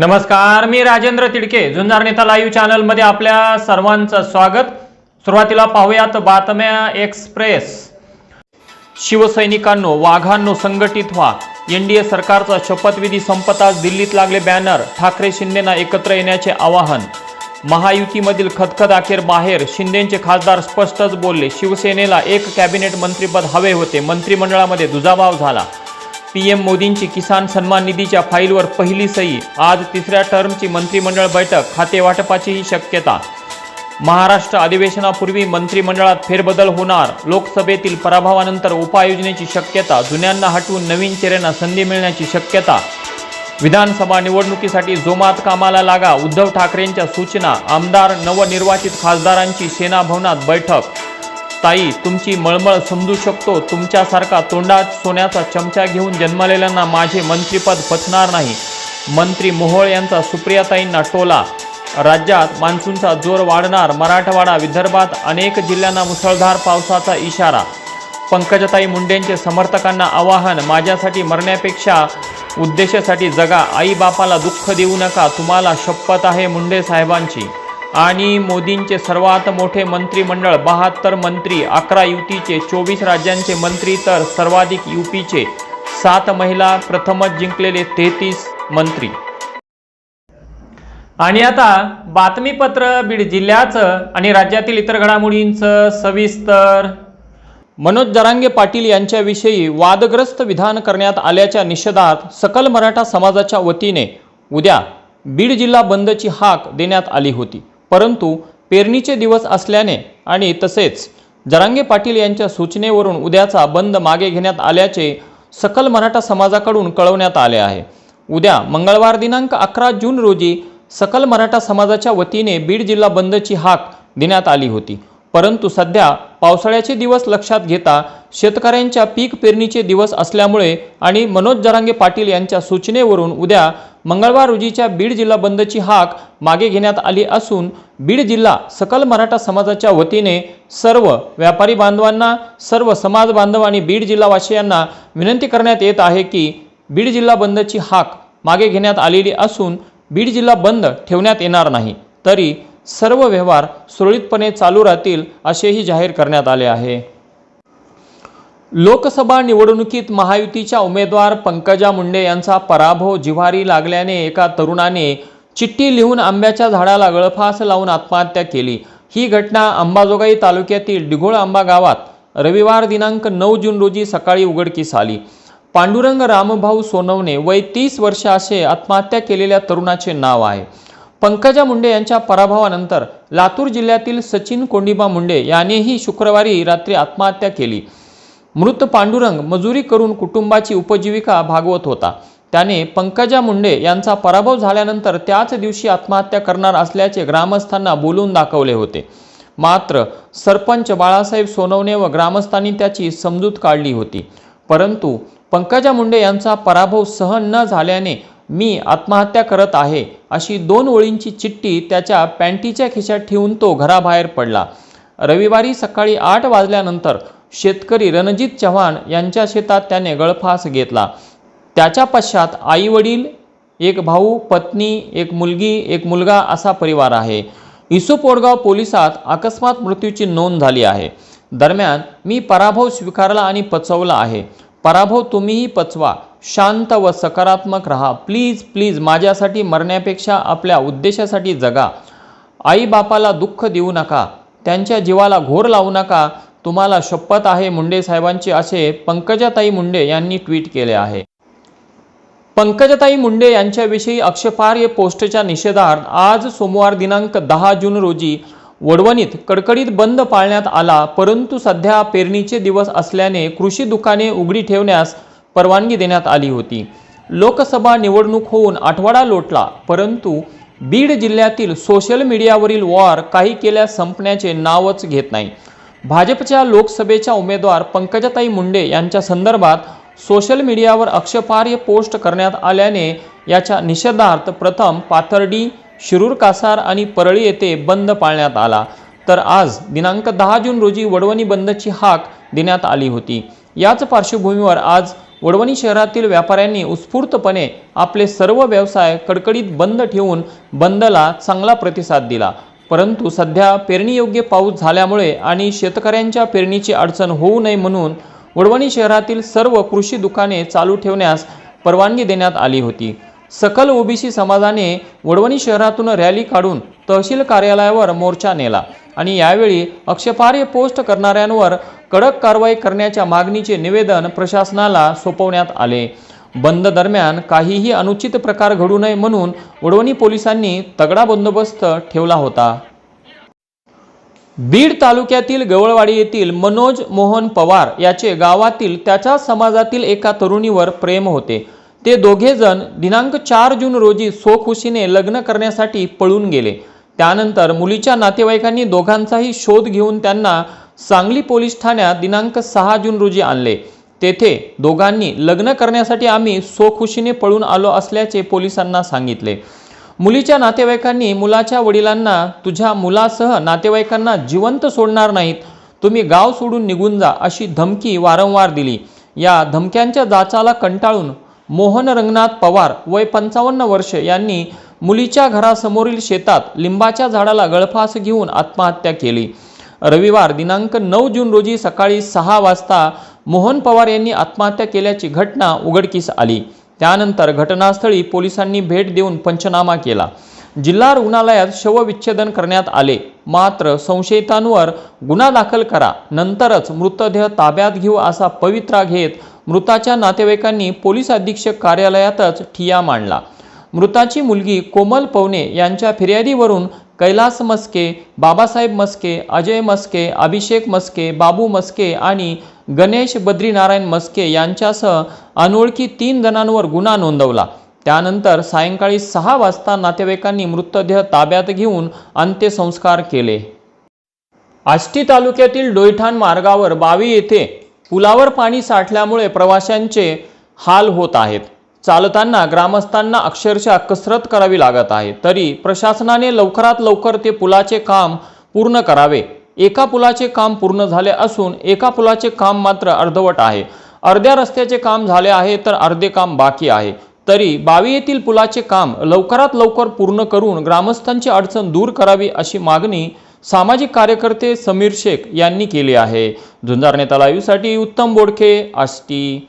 नमस्कार मी राजेंद्र तिडके. जुन्नर नेता लाईव्ह चॅनलमध्ये आपल्या सर्वांचं स्वागत. सुरुवातीला पाहूयात बातम्या एक्सप्रेस. शिवसैनिकांनो वाघांनो संघटित व्हा. एनडीए सरकारचा शपथविधी संपताच दिल्लीत लागले बॅनर. ठाकरे शिंदेना एकत्र येण्याचे आवाहन. महायुतीमधील खतखत अखेर बाहेर. शिंदेचे खासदार स्पष्टच बोलले. शिवसेनेला एक कॅबिनेट मंत्रीपद हवे होते. मंत्रिमंडळामध्ये दुजाभाव झाला. पीएम मोदींची किसान सन्मान निधीच्या फाईलवर पहिली सही आज तिसऱ्या टर्मची मंत्रिमंडळ बैठक खातेवाटपाचीही शक्यता. महाराष्ट्र अधिवेशनापूर्वी मंत्रिमंडळात फेरबदल होणार लोकसभेतील पराभवानंतर उपाययोजनेची शक्यता जुन्यांना हटवून नवीन चेहऱ्यांना संधी मिळण्याची शक्यता. विधानसभा निवडणुकीसाठी जोमात कामाला लागा उद्धव ठाकरेंच्या सूचना आमदार नवनिर्वाचित खासदारांची सेना भवनात बैठक. ताई तुमची मळमळ समजू शकतो. तुमच्यासारखा तोंडात सोन्याचा चमचा घेऊन जन्मलेल्यांना माझे मंत्रीपद पचणार नाही. मंत्री मोहोळ यांचा सुप्रियाताईंना टोला. राज्यात मान्सूनचा जोर वाढणार. मराठवाडा विदर्भात अनेक जिल्ह्यांना मुसळधार पावसाचा इशारा. पंकजताई मुंडेंचे समर्थकांना आवाहन माझ्यासाठी मरण्यापेक्षा उद्देशासाठी जगा आई बापाला दुःख देऊ नका. तुम्हाला शपथ आहे मुंडे साहेबांची. आणि मोदींचे सर्वात मोठे मंत्रिमंडळ बहात्तर मंत्री अकरा युतीचे चोवीस राज्यांचे मंत्री तर सर्वाधिक युपीचे सात महिला प्रथमच जिंकलेले तेहतीस मंत्री. आणि आता बातमीपत्र बीड जिल्ह्याचं आणि राज्यातील इतर घडामोडींचं सविस्तर. मनोज जरांगे पाटील यांच्याविषयी वादग्रस्त विधान करण्यात आल्याच्या निषेधात सकल मराठा समाजाच्या वतीने उद्या बीड जिल्हा बंदची हाक देण्यात आली होती. परंतु पेरणीचे दिवस असल्याने आणि तसेच जरांगे पाटील यांच्या सूचनेवरून उद्याचा बंद मागे घेण्यात आल्याचे सकल मराठा समाजाकडून कळवण्यात आले आहे. उद्या मंगळवार दिनांक अकरा जून रोजी सकल मराठा समाजाच्या वतीने बीड जिल्हा बंदची हाक देण्यात आली होती. परंतु सध्या पावसाळ्याचे दिवस लक्षात घेता शेतकऱ्यांच्या पीक पेरणीचे दिवस असल्यामुळे आणि मनोज जरांगे पाटील यांच्या सूचनेवरून उद्या मंगळवार रोजीच्या बीड जिल्हा बंदची हाक मागे घेण्यात आली असून बीड जिल्हा सकल मराठा समाजाच्या वतीने सर्व व्यापारी बांधवांना सर्व समाज बांधव आणि बीड जिल्हावासियांना विनंती करण्यात येत आहे की बीड जिल्हा बंदची हाक मागे घेण्यात आलेली असून बीड जिल्हा बंद ठेवण्यात येणार नाही. तरी सर्व व्यवहार सुरळीतपणे चालू राहतील असेही जाहीर करण्यात आले आहे. लोकसभा निवडणुकीत महायुतीच्या उमेदवार पंकजा मुंडे यांचा पराभव जिव्हारी लागल्याने एका तरुणाने चिठ्ठी लिहून आंब्याच्या झाडाला गळफास लावून आत्महत्या केली. ही घटना अंबाजोगाई तालुक्यातील डिघोळ आंबा गावात रविवार दिनांक नऊ जून रोजी सकाळी उघडकीस आली. पांडुरंग रामभाऊ सोनवणे वय तीस वर्ष असे आत्महत्या केलेल्या तरुणाचे नाव आहे. पंकजा मुंडे यांच्या पराभवानंतर लातूर जिल्ह्यातील सचिन कोंडिबा मुंडे यांनीही शुक्रवारी रात्री आत्महत्या केली. मृत पांडुरंग मजुरी करून कुटुंबाची उपजीविका भागवत होता. त्याने पंकजा मुंडे यांचा पराभव झाल्यानंतर त्याच दिवशी आत्महत्या करणार असल्याचे ग्रामस्थांना बोलून दाखवले होते. मात्र सरपंच बाळासाहेब सोनवणे व ग्रामस्थांनी त्याची समजूत काढली होती. परंतु पंकजा मुंडे यांचा पराभव सहन न झाल्याने मी आत्महत्या करत आहे अशी दोन ओळींची चिठ्ठी त्याच्या पॅन्टीच्या खिशात ठेवून तो घराबाहेर पडला. रविवारी सकाळी आठ वाजल्यानंतर शेतकरी रणजित चव्हाण यांच्या शेतात त्याने गळफास घेतला. त्याच्या पश्चात आई वडील एक भाऊ पत्नी एक मुलगी एक मुलगा असा परिवार आहे. इसोपोडगाव पोलिसात अकस्मात मृत्यूची नोंद झाली आहे. दरम्यान मी पराभव स्वीकारला आणि पचवला आहे. पराभव तुम्हीही पचवा. शांत व सकारात्मक राहा. प्लीज प्लीज माझ्यासाठी मरण्यापेक्षा आपल्या उद्देशासाठी जगा. आईबापाला दुःख देऊ नका. त्यांच्या जीवाला घोर लावू नका. तुम्हाला शपथ आहे मुंडे साहेबांची असे पंकजाताई मुंडे यांनी ट्विट केले आहे. पंकजताई मुंडे यांच्याविषयी अक्षपार्य पोस्टच्या निषेधार्थ आज सोमवार दिनांक दहा जून रोजी वडवणीत कडकडीत बंद पाळण्यात आला परंतु सध्या पेरणीचे दिवस असल्याने कृषी दुकाने उघडी ठेवण्यास परवानगी देण्यात आली होती. लोकसभा निवडणूक होऊन आठवडा लोटला परंतु बीड जिल्ह्यातील सोशल मीडियावरील वॉर काही केल्यास संपण्याचे नावच घेत नाही. भाजपच्या लोकसभेच्या उमेदवार पंकजाताई मुंडे यांच्या संदर्भात सोशल मीडियावर अक्षपार्य पोस्ट करण्यात आल्याने याच्या निषेधार्थ प्रथम पाथर्डी शिरूर कासार आणि परळी येथे बंद पाळण्यात आला. तर आज दिनांक दहा जून रोजी वडवणी बंदची हाक देण्यात आली होती. याच पार्श्वभूमीवर आज वडवणी शहरातील व्यापाऱ्यांनी उत्स्फूर्तपणे आपले सर्व व्यवसाय कडकडीत बंद ठेवून बंदला चांगला प्रतिसाद दिला. परंतु सध्या पेरणीयोग्य पाऊस झाल्यामुळे आणि शेतकऱ्यांच्या पेरणीची अडचण होऊ नये म्हणून वडवणी शहरातील सर्व कृषी दुकाने चालू ठेवण्यास परवानगी देण्यात आली होती. सकल ओबीसी समाजाने वडवणी शहरातून रॅली काढून तहसील कार्यालयावर मोर्चा नेला आणि यावेळी अक्षपार्य पोस्ट करणाऱ्यांवर कडक कारवाई करण्याच्या मागणीचे निवेदन प्रशासनाला सोपवण्यात आले. बंद दरम्यान काहीही अनुचित प्रकार घडू नये म्हणून वडवणी पोलिसांनी तगडा बंदोबस्त ठेवला होता. बीड तालुक्यातील गवळवाडी येथील मनोज मोहन पवार याचे गावातील त्याच्या समाजातील एका तरुणीवर प्रेम होते. ते दोघेजण दिनांक चार जून रोजी सोखुशीने लग्न करण्यासाठी पळून गेले. त्यानंतर मुलीच्या नातेवाईकांनी दोघांचाही शोध घेऊन त्यांना सांगली पोलीस ठाण्यात दिनांक सहा जून रोजी आणले. तेथे दोघांनी लग्न करण्यासाठी आम्ही सोखुशीने पळून आलो असल्याचे पोलिसांना सांगितले. मुलीच्या नातेवाईकांनी मुलाच्या वडिलांना तुझ्या मुलासह नातेवाईकांना जिवंत सोडणार नाहीत. तुम्ही गाव सोडून निघून जा अशी धमकी वारंवार दिली. या धमक्यांच्या जाचाला कंटाळून मोहन रंगनाथ पवार वय पंचावन्न वर्ष यांनी मुलीच्या घरासमोरील शेतात लिंबाच्या झाडाला गळफास घेऊन आत्महत्या केली. रविवार दिनांक नऊ जून रोजी सकाळी सहा वाजता मोहन पवार यांनी आत्महत्या केल्याची घटना उघडकीस आली. त्यानंतर घटनास्थळी पोलिसांनी भेट देऊन पंचनामा केला. जिल्हा रुग्णालयात शवविच्छेदन करण्यात आले. मात्र संशयितांवर गुन्हा दाखल करा नंतरच मृतदेह ताब्यात घेऊ असा पवित्रा घेत मृताच्या नातेवाईकांनी पोलीस अधीक्षक कार्यालयातच ठिया मांडला. मृताची मुलगी कोमल पवने यांच्या फिर्यादीवरून कैलास मस्के बाबासाहेब मस्के अजय मस्के अभिषेक मस्के बाबू मस्के आणि गणेश बद्रीनारायण मस्के यांच्यासह अनोळखी तीन जणांवर गुन्हा नोंदवला. त्यानंतर सायंकाळी सहा वाजता नातेवाईकांनी मृतदेह ताब्यात घेऊन अंत्यसंस्कार केले. आष्टी तालुक्यातील डोयठाण मार्गावर बावी येथे पुलावर पाणी साठल्यामुळे प्रवाशांचे हाल होत आहेत. चालताना ग्रामस्थांना अक्षरशः कसरत करावी लागत आहे. तरी प्रशासनाने लवकरात लवकर ते पुलाचे काम पूर्ण करावे. एका पुलाचे काम पूर्ण झाले असून एका पुलाचे काम मात्र अर्धवट आहे. अर्ध्या रस्त्याचे काम झाले आहे तर अर्धे काम बाकी आहे. तरी बावी येथील पुलाचे काम लवकरात लवकर पूर्ण करून ग्रामस्थांची अडचण दूर करावी अशी मागणी सामाजिक कार्यकर्ते समीर शेख यांनी केली आहे. झुंजार नेता लाईव्हसाठी उत्तम बोडखे आष्टी.